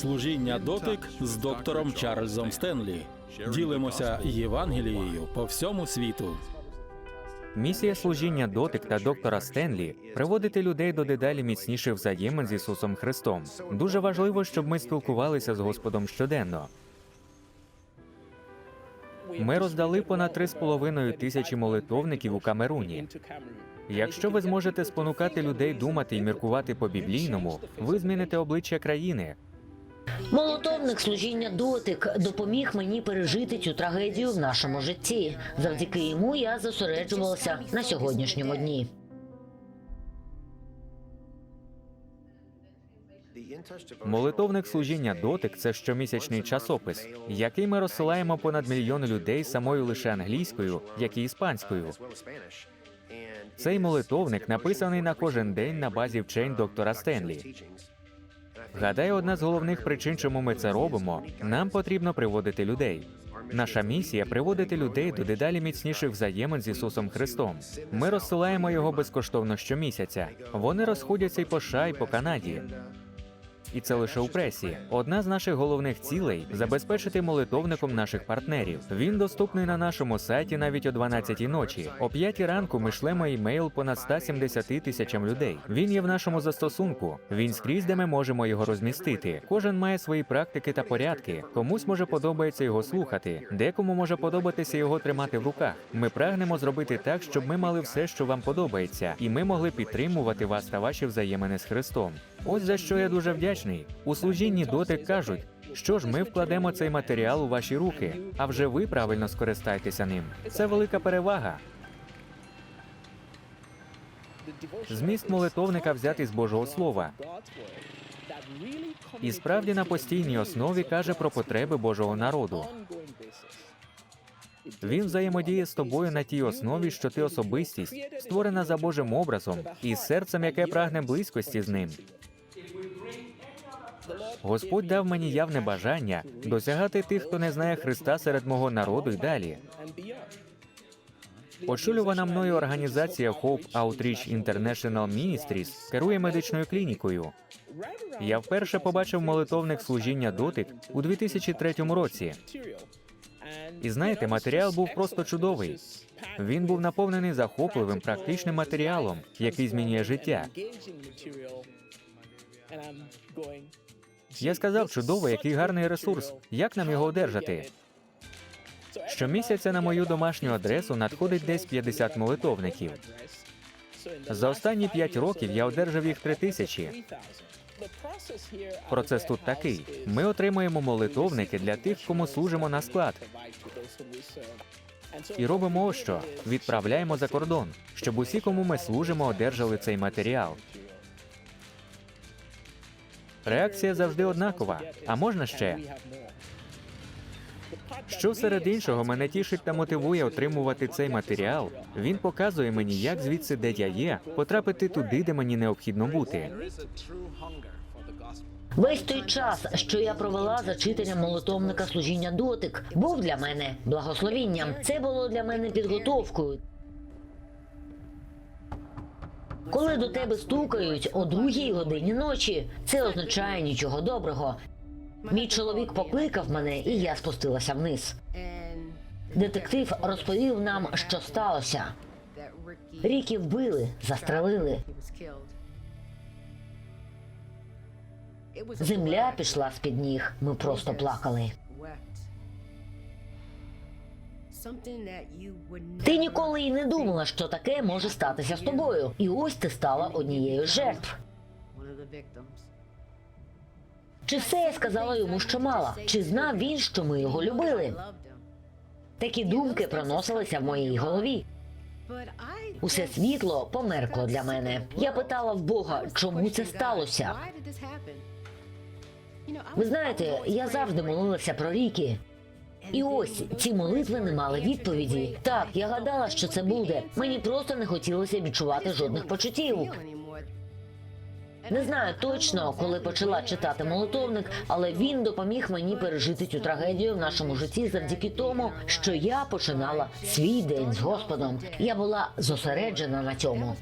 Служіння дотик з доктором Чарльзом Стенлі. Ділимося Євангелією по всьому світу. Місія служіння дотик та доктора Стенлі приводити людей до дедалі міцніших взаємин з Ісусом Христом. Дуже важливо, щоб ми спілкувалися з Господом щоденно. Ми роздали понад 3,5 тисячі молитовників у Камеруні. Якщо ви зможете спонукати людей думати і міркувати по біблійному, ви зміните обличчя країни. Молотовник служіння дотик допоміг мені пережити цю трагедію в нашому житті. Завдяки йому я зосереджувалася на сьогоднішньому дні. Молитовник служіння дотик це щомісячний часопис, який ми розсилаємо понад мільйон людей самою лише англійською, як і іспанською. Цей молитовник написаний на кожен день на базі вчень доктора Стенлі. Гадаю, одна з головних причин, чому ми це робимо, нам потрібно приводити людей. Наша місія приводити людей до дедалі міцніших взаємин з Ісусом Христом. Ми розсилаємо його безкоштовно щомісяця. Вони розходяться й по США, і по Канаді. І це лише у пресі. Одна з наших головних цілей забезпечити молитовником наших партнерів. Він доступний на нашому сайті навіть о 12 ночі. О 5 ранку ми шлемо імейл понад 170 тисячам людей. Він є в нашому застосунку. Він скрізь, де ми можемо його розмістити. Кожен має свої практики та порядки. Комусь може подобається його слухати, декому може подобатися його тримати в руках. Ми прагнемо зробити так, щоб ми мали все, що вам подобається, і ми могли підтримувати вас та ваші взаємини з Христом. Ось за що я дуже вдячний. У служінні дотик кажуть, що ж ми вкладемо цей матеріал у ваші руки, а вже ви правильно скористайтеся ним. Це велика перевага. Зміст молитовника взятий з Божого Слова. І справді на постійній основі каже про потреби Божого народу. Він взаємодіє з тобою на тій основі, що ти особистість, створена за Божим образом, і серцем, яке прагне близькості з ним. Господь дав мені явне бажання досягати тих, хто не знає Христа серед мого народу й далі. Очолювана мною організація Hope Outreach International Ministries керує медичною клінікою. Я вперше побачив молитовник служіння дотик у 2003 році. І знаєте, матеріал був просто чудовий. Він був наповнений захопливим практичним матеріалом, який змінює життя. Я сказав, чудово, який гарний ресурс. Як нам його одержати? Щомісяця на мою домашню адресу надходить десь 50 молитовників. За останні 5 років я одержав їх 3 тисячі. Процес тут такий: ми отримуємо молитовники для тих, кому служимо на склад. І робимо ось що: відправляємо за кордон, щоб усі, кому ми служимо, одержали цей матеріал. Реакція завжди однакова. А можна ще? Що серед іншого мене тішить та мотивує отримувати цей матеріал. Він показує мені, як звідси, де я є, потрапити туди, де мені необхідно бути. Весь той час, що я провела за читанням молитовника служіння дотик, був для мене благословінням. Це було для мене підготовкою. Коли до тебе стукають о другій годині ночі, це означає нічого доброго. Мій чоловік покликав мене, і я спустилася вниз. Детектив розповів нам, що сталося. Ріки вбили, застрелили. Земля пішла з-під ніг. Ми просто плакали. Ти ніколи й не думала, що таке може статися з тобою. І ось ти стала однією з жертв. Чи все я сказала йому, що мала? Чи знав він, що ми його любили? Такі думки проносилися в моїй голові. Усе світло померкло для мене. Я питала в Бога, чому це сталося. Ви знаєте, я завжди молилася про ріки. І ось ці молитви не мали відповіді. Так, я гадала, що це буде. Мені просто не хотілося відчувати жодних почуттів. Не знаю точно, коли почала читати молитовник, але він допоміг мені пережити цю трагедію в нашому житті завдяки тому, що я починала свій день з Господом. Я була зосереджена на цьому.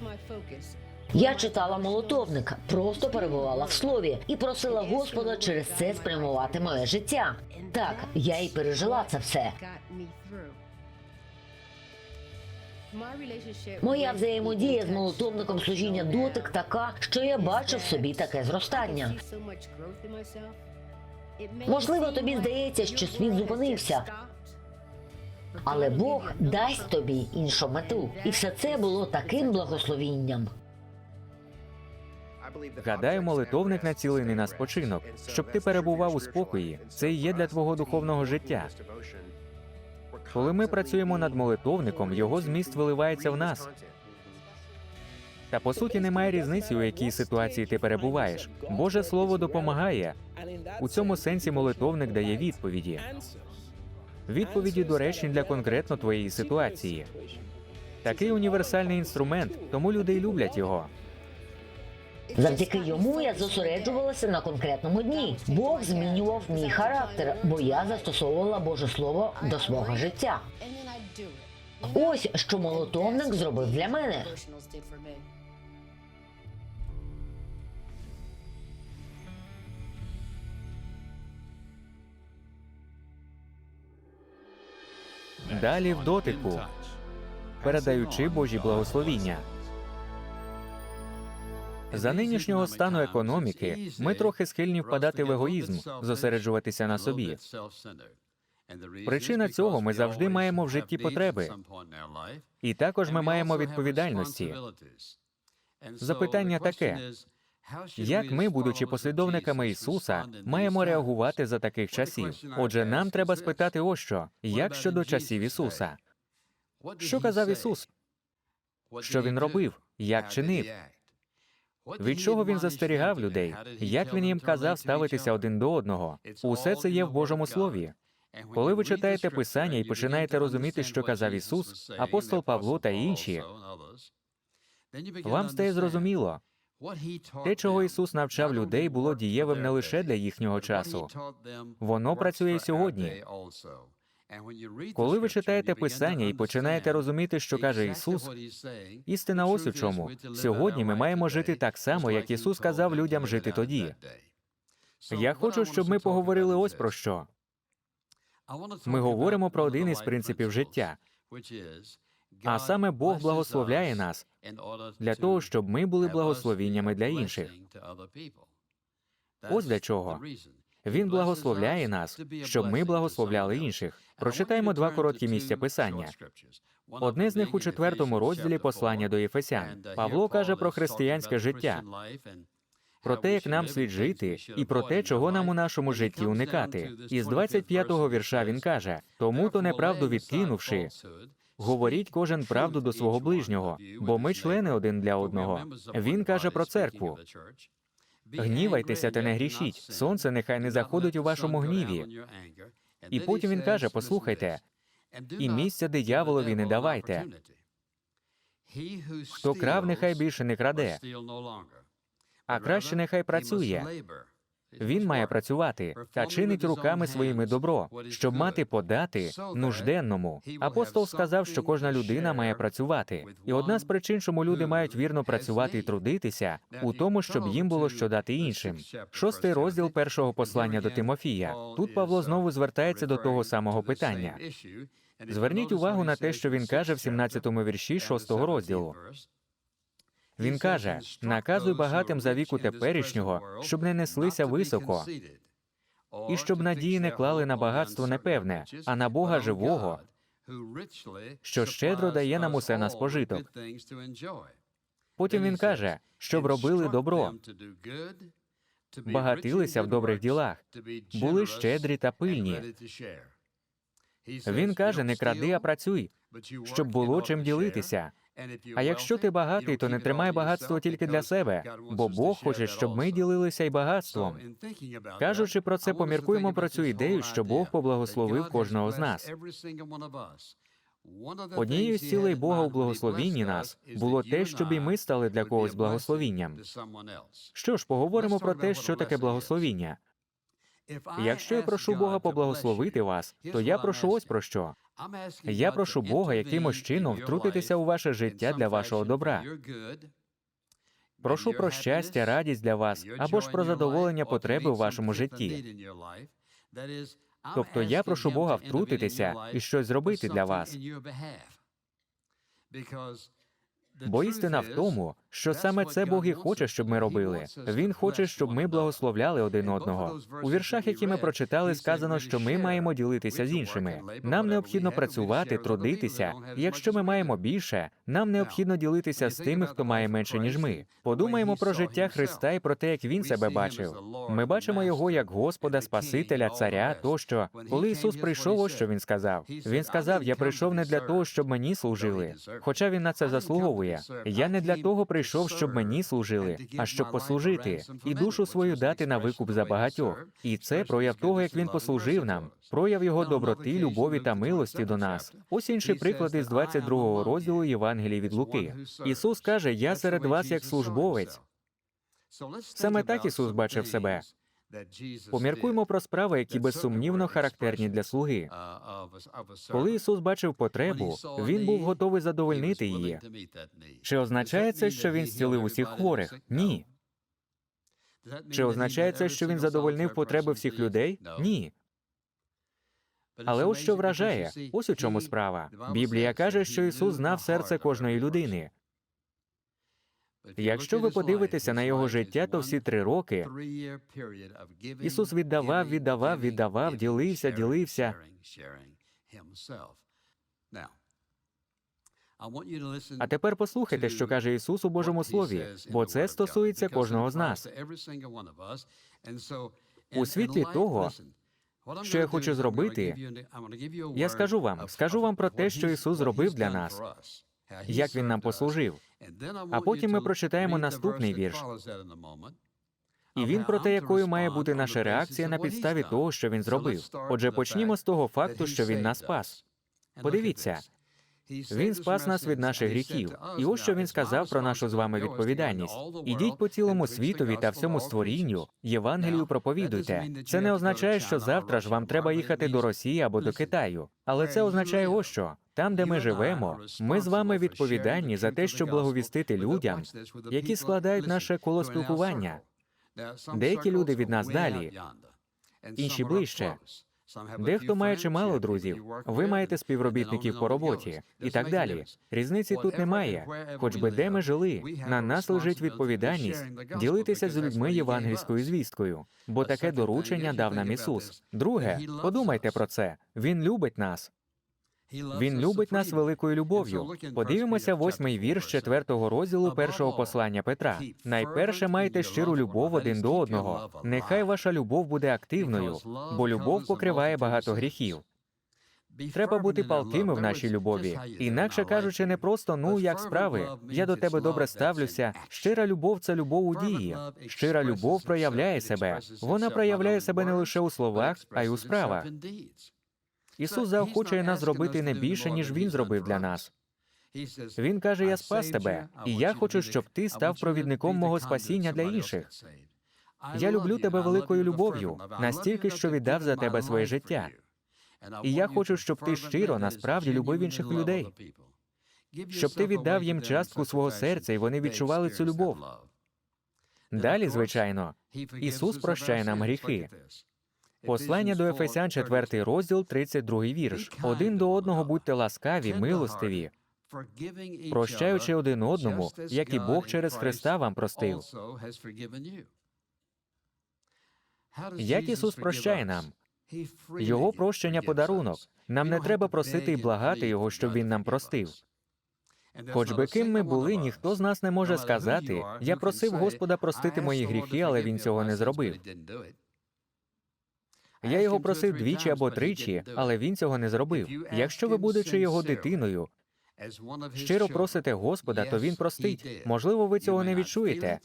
Я читала молотовник, просто перебувала в слові і просила Господа через це спрямувати моє життя. Так, я і пережила це все. Моя взаємодія з молотовником служіння дотик така, що я бачу в собі таке зростання. Можливо, тобі здається, що світ зупинився. Але Бог дасть тобі іншу мету, і все це було таким благословінням. Гадаю, молитовник націлений на спочинок, щоб ти перебував у спокої. Це і є для твого духовного життя. Коли ми працюємо над молитовником, його зміст виливається в нас. Та по суті немає різниці, у якій ситуації ти перебуваєш. Боже Слово допомагає. У цьому сенсі молитовник дає відповіді. Відповіді доречні для конкретно твоєї ситуації. Такий універсальний інструмент, тому люди й люблять його. Завдяки йому я зосереджувалася на конкретному дні. Бог змінював мій характер, бо я застосовувала Боже Слово до свого життя. Ось що молотовник зробив для мене. Далі в дотику, передаючи Божі благословіння. За нинішнього стану економіки ми трохи схильні впадати в егоїзм, зосереджуватися на собі. Причина цього ми завжди маємо в житті потреби. І також ми маємо відповідальності. Запитання таке: Як ми, будучи послідовниками Ісуса, маємо реагувати за таких часів? Отже, нам треба спитати ось що: як щодо часів Ісуса? Що казав Ісус? Що він робив? Як чинив? Від чого він застерігав людей? Як він їм казав ставитися один до одного? Усе це є в Божому Слові. Коли ви читаєте Писання і починаєте розуміти, що казав Ісус, апостол Павло та інші, вам стає зрозуміло, те, чого Ісус навчав людей, було дієвим не лише для їхнього часу. Воно працює сьогодні. Коли ви читаєте Писання і починаєте розуміти, що каже Ісус, істина ось у чому. Сьогодні ми маємо жити так само, як Ісус казав людям жити тоді. Я хочу, щоб ми поговорили ось про що. Ми говоримо про один із принципів життя, а саме Бог благословляє нас для того, щоб ми були благословіннями для інших. Ось для чого. Він благословляє нас, щоб ми благословляли інших. Прочитаємо два короткі місця писання. Одне з них у четвертому розділі послання до Єфесян. Павло каже про християнське життя, про те, як нам слід жити, і про те, чого нам у нашому житті уникати. І з 25-го вірша він каже: тому то неправду відкинувши, говоріть кожен правду до свого ближнього, бо ми члени один для одного. Він каже про церкву. Гнівайтеся та не грішіть. Сонце нехай не заходить у вашому гніві. І потім він каже: послухайте, і місця дияволові не давайте. Хто крав, нехай більше не краде, а краще нехай працює. Він має працювати та чинить руками своїми добро, щоб мати подати нужденному. Апостол сказав, що кожна людина має працювати, і одна з причин, чому люди мають вірно працювати і трудитися, у тому, щоб їм було що дати іншим. Шостий розділ першого послання до Тимофія. Тут Павло знову звертається до того самого питання. Зверніть увагу на те, що він каже в 17-му вірші шостого розділу. Він каже: наказуй багатим за віку теперішнього, щоб не неслися високо, і щоб надії не клали на багатство непевне, а на Бога живого, що щедро дає нам усе на спожиток. Потім він каже, щоб робили добро, багатилися в добрих ділах, були щедрі та пильні. Він каже: не кради, а працюй, щоб було чим ділитися. А якщо ти багатий, то не тримай багатство тільки для себе, бо Бог хоче, щоб ми ділилися й багатством. Кажучи про це, поміркуємо про цю ідею, що Бог поблагословив кожного з нас. Однією з цілей Бога у благословінні нас було те, щоб і ми стали для когось благословінням. Що ж, поговоримо про те, що таке благословіння. Якщо я прошу Бога поблагословити вас, то я прошу ось про що. Я прошу Бога якимось чином втрутитися у ваше життя для вашого добра. Прошу про щастя, радість для вас або ж про задоволення потреби у вашому житті. Тобто я прошу Бога втрутитися і щось зробити для вас. Бо істина в тому, що саме це Бог і хоче, щоб ми робили. Він хоче, щоб ми благословляли один одного. У віршах, які ми прочитали, сказано, що ми маємо ділитися з іншими. Нам необхідно працювати, трудитися. І якщо ми маємо більше, нам необхідно ділитися з тими, хто має менше ніж ми. Подумаємо про життя Христа і про те, як він себе бачив. Ми бачимо його як Господа, Спасителя, Царя, тощо. Коли Ісус прийшов, ось що він сказав. Він сказав: Я прийшов не для того, щоб мені служили, хоча він на це заслуговує. Я не для того прийшов, щоб мені служили, а щоб послужити і душу свою дати на викуп за багатьох. І це прояв того, як він послужив нам, прояв його доброти, любові та милості до нас. Ось інші приклади з 22 розділу Євангелії від Луки. Ісус каже: Я серед вас як службовець. Саме так Ісус бачив себе. Поміркуймо про справи, які безсумнівно характерні для слуги. Коли Ісус бачив потребу, він був готовий задовольнити її. Чи означає це, що він зцілив усіх хворих? Ні. Чи означає це, що він задовольнив потреби всіх людей? Ні. Але ось що вражає, ось у чому справа. Біблія каже, що Ісус знав серце кожної людини. Якщо ви подивитеся на його життя, то всі три роки Ісус віддавав, віддавав, віддавав, ділився, ділився. А тепер послухайте, що каже Ісус у Божому Слові, бо це стосується кожного з нас. У світлі того, що я хочу зробити, я скажу вам, скажу вам про те, що Ісус зробив для нас, як Він нам послужив. А потім ми прочитаємо наступний вірш. І він про те, якою має бути наша реакція на підставі того, що він зробив. Отже, почнімо з того факту, що він нас спас. Подивіться, він спас нас від наших гріхів. І ось що він сказав про нашу з вами відповідальність. Ідіть по цілому світові та всьому створінню, Євангелію проповідуйте. Це не означає, що завтра ж вам треба їхати до Росії або до Китаю. Але це означає ось що. Там, де ми живемо, ми з вами відповідальні за те, щоб благовістити людям, які складають наше коло спілкування. Деякі люди від нас далі, інші ближче. Дехто має чимало друзів, ви маєте співробітників по роботі і так далі. Різниці тут немає. Хоч би де ми жили, на нас лежить відповідальність ділитися з людьми євангельською звісткою, бо таке доручення дав нам Ісус. Друге, подумайте про це. Він любить нас. Він любить нас великою любов'ю. Подивимося восьмий вірш четвертого розділу першого послання Петра. Найперше майте щиру любов один до одного. Нехай ваша любов буде активною, бо любов покриває багато гріхів. Треба бути палкими в нашій любові. Інакше кажучи, не просто ну як справи. Я до тебе добре ставлюся. Щира любов це любов у дії. Щира любов проявляє себе. Вона проявляє себе не лише у словах, а й у справах. Ісус заохочує нас зробити не більше, ніж Він зробив для нас. Він каже: Я спас тебе, і я хочу, щоб ти став провідником мого спасіння для інших. Я люблю тебе великою любов'ю, настільки, що віддав за тебе своє життя. І я хочу, щоб ти щиро насправді любив інших людей, щоб ти віддав їм частку свого серця, і вони відчували цю любов. Далі, звичайно, Ісус прощає нам гріхи. Послання до Ефесян, 4 розділ, 32 вірш. Один до одного будьте ласкаві, милостиві, прощаючи один одному, як і Бог через Христа вам простив. Як Ісус прощає нам? Його прощення подарунок. Нам не треба просити і благати Його, щоб Він нам простив. Хоч би ким ми були, ніхто з нас не може сказати, я просив Господа простити мої гріхи, але він цього не зробив. Я його просив двічі або тричі, але він цього не зробив. Якщо ви, будучи його дитиною, щиро просите Господа, то він простить. Можливо, ви цього не відчуєте.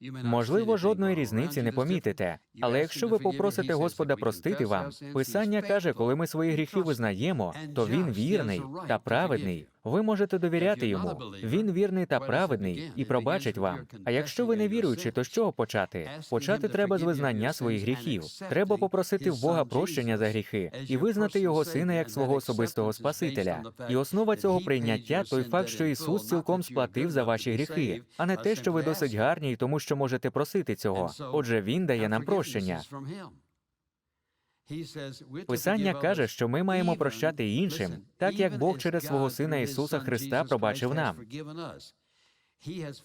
Можливо, жодної різниці не помітите. Але якщо ви попросите Господа простити вам, Писання каже, коли ми свої гріхи визнаємо, то він вірний та праведний. Ви можете довіряти йому. Він вірний та праведний і пробачить вам. А якщо ви не віруючі, то з чого почати? Почати треба з визнання своїх гріхів. Треба попросити в Бога прощення за гріхи і визнати його сина як свого особистого спасителя. І основа цього прийняття той факт, що Ісус цілком сплатив за ваші гріхи, а не те, що ви досить гарні і тому, що можете просити цього. Отже, він дає нам прощення. Писання каже, що ми маємо прощати іншим, так як Бог через свого Сина Ісуса Христа пробачив нам.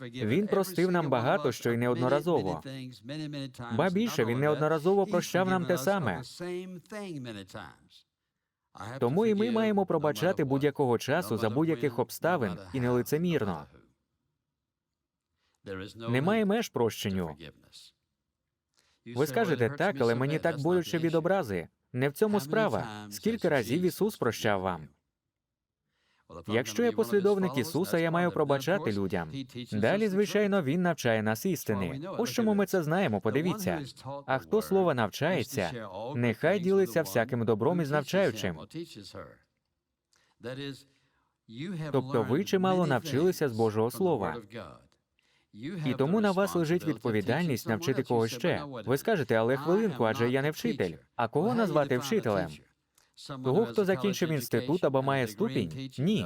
Він простив нам багато що й неодноразово. Ба більше, він неодноразово прощав нам те саме. Тому і ми маємо пробачати будь-якого часу за будь-яких обставин і нелицемірно. Немає меж прощенню. Ви скажете так, але мені так боляче від образи. Не в цьому справа. Скільки разів Ісус прощав вам? Якщо я послідовник Ісуса, я маю пробачати людям. Далі, звичайно, він навчає нас істини. Ось чому ми це знаємо. Подивіться. А хто слова навчається, нехай ділиться всяким добром із навчаючим. Тобто ви чимало навчилися з Божого Слова. І тому на вас лежить відповідальність навчити когось ще. Ви скажете, але хвилинку, адже я не вчитель. А кого назвати вчителем? Того, хто закінчив інститут або має ступінь? Ні.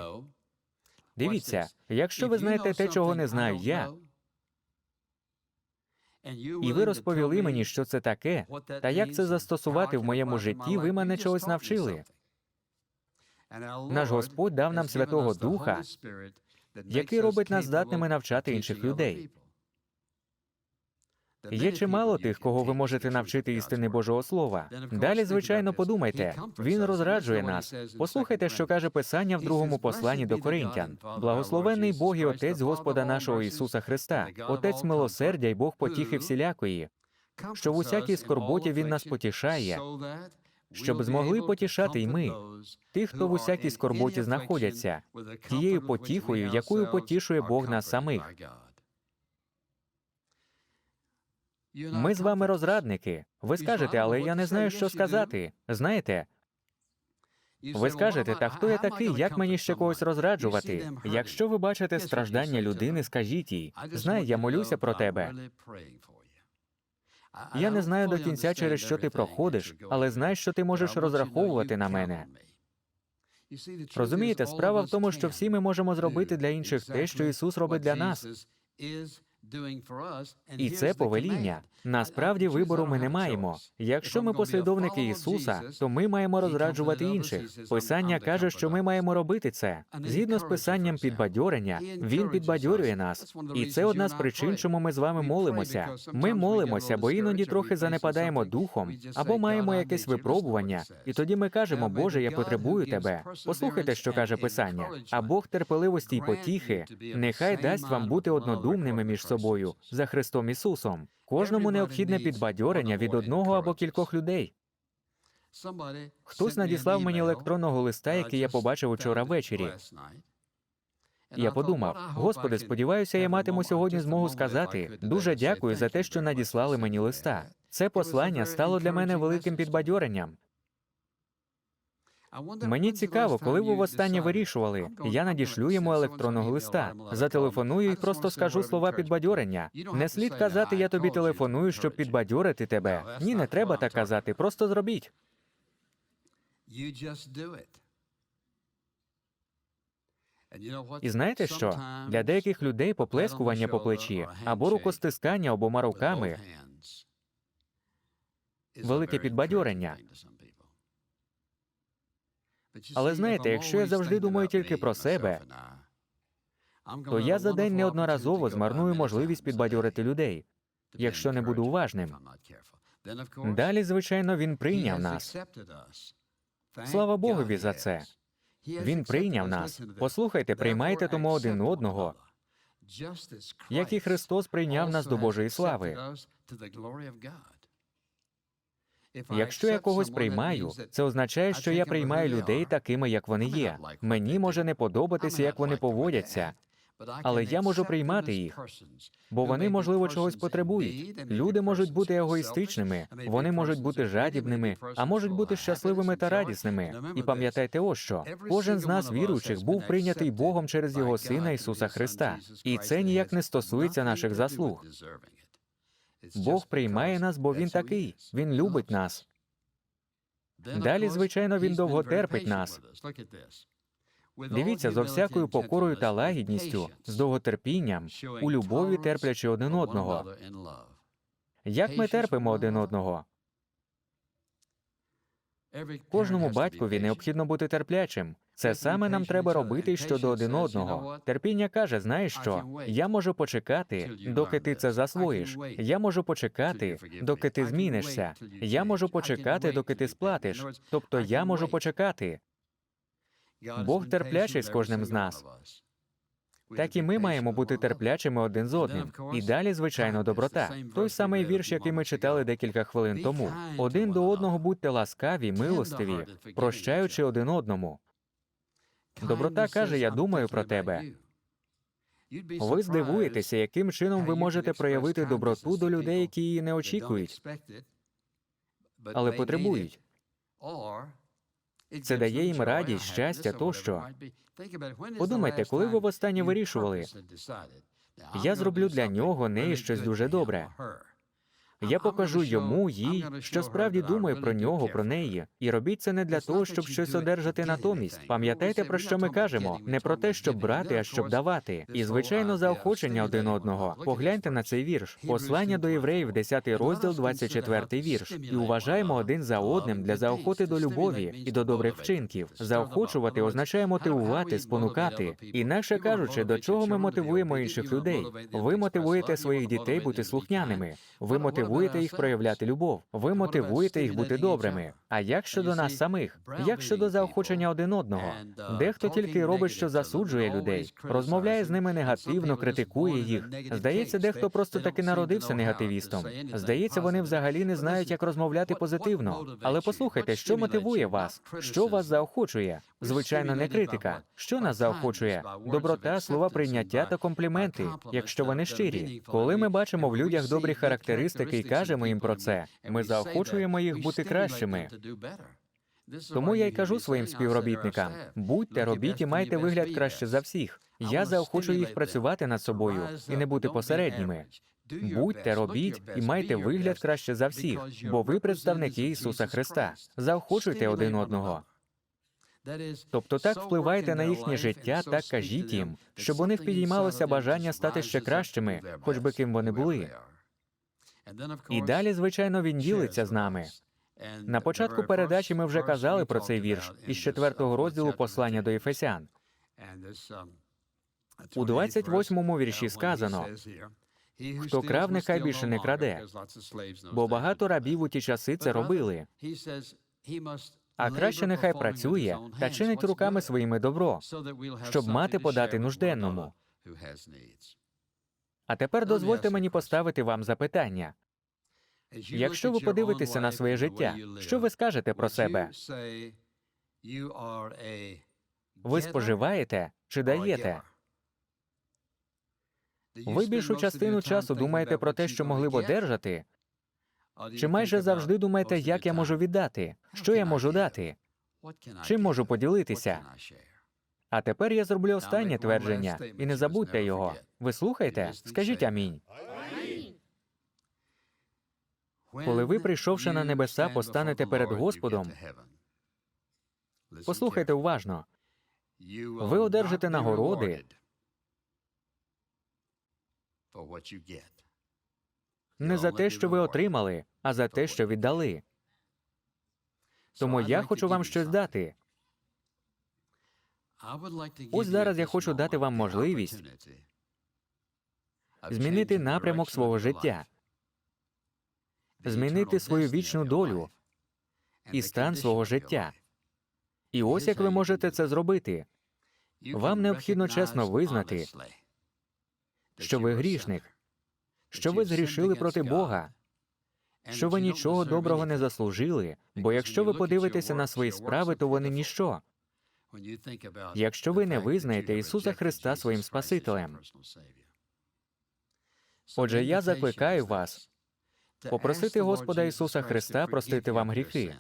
Дивіться, якщо ви знаєте те, чого не знаю я, і ви розповіли мені, що це таке, та як це застосувати в моєму житті, ви мене чогось навчили. Наш Господь дав нам Святого Духа, який робить нас здатними навчати інших людей. Є чимало тих, кого ви можете навчити істини Божого Слова. Далі, звичайно, подумайте. Він розраджує нас. Послухайте, що каже Писання в другому посланні до Коринтян. Благословенний Бог і Отець Господа нашого Ісуса Христа, Отець милосердя й Бог потіхи всілякої, що в усякій скорботі Він нас потішає, щоб змогли потішати й ми, тих, хто в усякій скорботі знаходяться, тією потіхою, якою потішує Бог нас самих. Ми з вами розрадники. Ви скажете, але я не знаю, що сказати. Знаєте, ви скажете, та хто я такий, як мені ще когось розраджувати? Якщо ви бачите страждання людини, скажіть їй, знай, я молюся про тебе. Я не знаю до кінця, через що ти проходиш, але знай, що ти можеш розраховувати на мене. Розумієте, справа в тому, що всі ми можемо зробити для інших те, що Ісус робить для нас. І це повеління. Насправді вибору ми не маємо. Якщо ми послідовники Ісуса, то ми маємо розраджувати інших. Писання каже, що ми маємо робити це. Згідно з писанням підбадьорення, він підбадьорює нас. І це одна з причин, чому ми з вами молимося. Ми молимося, бо іноді трохи занепадаємо духом або маємо якесь випробування, і тоді ми кажемо, Боже, я потребую тебе. Послухайте, що каже писання. А Бог терпеливості й потіхи, нехай дасть вам бути однодумними між собою за Христом Ісусом. Кожному необхідне підбадьорення від одного або кількох людей. Хтось надіслав мені електронного листа, який я побачив учора ввечері. Я подумав, Господи, сподіваюся, я матиму сьогодні змогу сказати дуже дякую за те, що надіслали мені листа. Це послання стало для мене великим підбадьоренням. Мені цікаво, коли ви востаннє вирішували. Я надішлю йому електронного листа, зателефоную і просто скажу слова підбадьорення. Не слід казати, я тобі телефоную, щоб підбадьорити тебе. Ні, не треба так казати. Просто зробіть. І знаєте що? Для деяких людей поплескування по плечі або рукостискання обома руками велике підбадьорення. Але знаєте, якщо я завжди думаю тільки про себе, то я за день неодноразово змарную можливість підбадьорити людей, якщо не буду уважним. Далі, звичайно, він прийняв нас. Слава Богові за це. Він прийняв нас. Послухайте, приймайте тому один одного, як і Христос прийняв нас до Божої слави. Якщо я когось приймаю, це означає, що я приймаю людей такими, як вони є. Мені може не подобатися, як вони поводяться, Але я можу приймати їх, бо вони, можливо, чогось потребують. Люди можуть бути егоїстичними, вони можуть бути жадібними, а можуть бути щасливими та радісними. І пам'ятайте, ось що кожен з нас, віруючих, був прийнятий Богом через його Сина Ісуса Христа, і це ніяк не стосується наших заслуг. Бог приймає нас, бо він такий. Він любить нас. Далі, звичайно, він довго терпить нас. Дивіться, зо всякою покорою та лагідністю, з довготерпінням, у любові терплячи один одного. Як ми терпимо один одного? Кожному батькові необхідно бути терплячим. Це саме нам треба робити щодо один одного. Терпіння каже: знаєш що? Я можу почекати, доки ти це засвоїш. Я можу почекати, доки ти змінишся. Я можу почекати, доки ти сплатиш. Тобто я можу почекати. Бог терплячий з кожним з нас. Так і ми маємо бути терплячими один з одним. І далі, звичайно, доброта. Той самий вірш, який ми читали декілька хвилин тому. Один до одного будьте ласкаві, милостиві, прощаючи один одному. Доброта каже: Я думаю про тебе. Ви здивуєтеся, яким чином ви можете проявити доброту до людей, які її не очікують, але потребують. Це дає їм радість, щастя тощо. Подумайте, коли ви востаннє вирішували, Я зроблю для нього неї щось дуже добре. Я покажу йому, їй, що справді думаю про нього, про неї, і робіть це не для того, щоб щось одержати натомість. Пам'ятайте, про що ми кажемо? Не про те, щоб брати, а щоб давати. І звичайно, заохочення один одного. Погляньте на цей вірш. Послання до євреїв, 10 розділ, 24 вірш. І уважаємо один за одним для заохоти до любові і до добрих вчинків. Заохочувати означає мотивувати, спонукати. Інакше кажучи, до чого ми мотивуємо інших людей? Ви мотивуєте своїх дітей бути слухняними. Ви мотивуєте їх проявляти любов. Ви мотивуєте їх бути добрими. А як щодо нас самих? Як щодо заохочення один одного? Дехто тільки робить, що засуджує людей, розмовляє з ними негативно, критикує їх. Здається, дехто просто таки народився негативістом. Здається, вони взагалі не знають, як розмовляти позитивно. Але послухайте, що мотивує вас? Що вас заохочує? Звичайно, не критика. Що нас заохочує? Доброта, слова прийняття та компліменти, якщо вони щирі. Коли ми бачимо в людях добрі характеристики і кажемо їм про це, ми заохочуємо їх бути кращими. Тому я й кажу своїм співробітникам: будьте, робіть і майте вигляд краще за всіх. Я заохочую їх працювати над собою і не бути посередніми. Будьте, робіть і майте вигляд краще за всіх, бо ви представники Ісуса Христа. Заохочуйте один одного. Тобто так впливайте на їхнє життя, так кажіть їм, щоб у них підіймалося бажання стати ще кращими, хоч би ким вони були. І далі, звичайно, він ділиться з нами. На початку передачі ми вже казали про цей вірш із четвертого розділу послання до Ефесян. У 28-му вірші сказано, Хто крав, нехай більше не краде, бо багато рабів у ті часи це робили. А краще нехай працює та чинить руками своїми добро, щоб мати подати нужденному. А тепер дозвольте мені поставити вам запитання. Якщо ви подивитеся на своє життя, що ви скажете про себе? Ви споживаєте чи даєте? Ви більшу частину часу думаєте про те, що могли б одержати, чи майже завжди думаєте, як я можу віддати, що я можу дати, чим можу поділитися? А тепер я зроблю останнє твердження, і не забудьте його. Ви слухаєте? Скажіть амінь. Коли ви, прийшовши на небеса, постанете перед Господом, Послухайте уважно. Ви одержите нагороди не за те, що ви отримали, а за те, що віддали. Тому я хочу вам щось дати. Ось зараз я хочу дати вам можливість змінити напрямок свого життя, змінити свою вічну долю і стан свого життя. І ось як ви можете це зробити. Вам необхідно чесно визнати, що ви грішник, що ви згрішили проти Бога, що ви нічого доброго не заслужили, бо якщо ви подивитеся на свої справи, то вони ніщо. Якщо ви не визнаєте Ісуса Христа своїм Спасителем. Отже, я закликаю вас попросити Господа Ісуса Христа простити вам гріхи.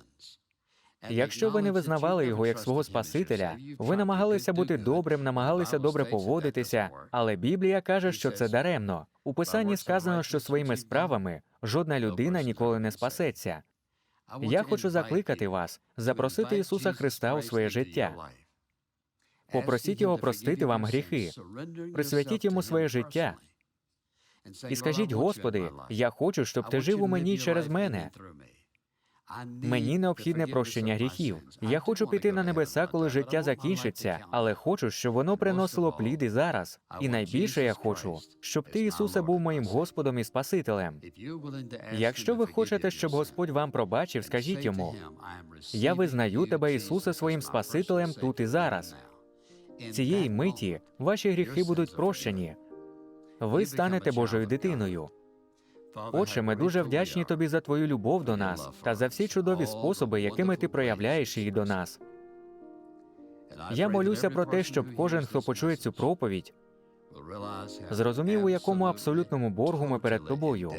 Якщо ви не визнавали його як свого Спасителя, ви намагалися бути добрим, намагалися добре поводитися, але Біблія каже, що це даремно. У писанні сказано, що своїми справами жодна людина ніколи не спасеться. Я хочу закликати вас запросити Ісуса Христа у своє життя. Попросіть його простити вам гріхи, присвятіть йому своє життя і скажіть, Господи, я хочу, щоб ти жив у мені через мене. Мені необхідне прощення гріхів. Я хочу піти на небеса, коли життя закінчиться, але хочу, щоб воно приносило плід і зараз. І найбільше я хочу, щоб ти, Ісусе, був моїм Господом і Спасителем. Якщо ви хочете, щоб Господь вам пробачив, скажіть йому: Я визнаю тебе, Ісусе, своїм Спасителем тут і зараз. Цієї миті ваші гріхи будуть прощені. Ви станете Божою дитиною. Отче, ми дуже вдячні тобі за твою любов до нас та за всі чудові способи, якими ти проявляєш її до нас. Я молюся про те, щоб кожен, хто почує цю проповідь, зрозумів, у якому абсолютному боргу ми перед тобою.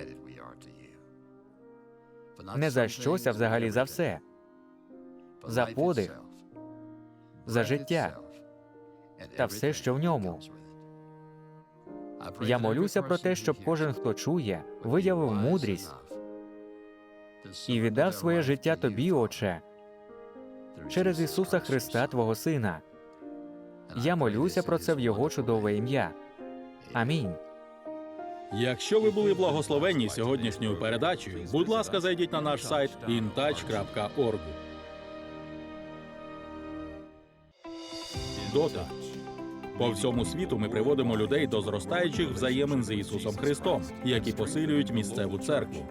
Не за щось, а взагалі за все, за подих, за життя та все, що в ньому. Я молюся про те, щоб кожен, хто чує, виявив мудрість і віддав своє життя тобі, Отче, через Ісуса Христа, Твого Сина. Я молюся про це в Його чудове ім'я. Амінь. Якщо ви були благословенні сьогоднішньою передачею, будь ласка, зайдіть на наш сайт intouch.org. Дота. По всьому світу ми приводимо людей до зростаючих взаємин з Ісусом Христом, які посилюють місцеву церкву.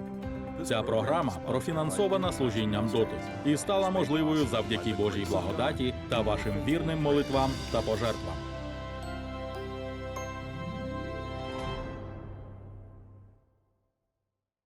Ця програма профінансована служінням доти і стала можливою завдяки Божій благодаті та вашим вірним молитвам та пожертвам.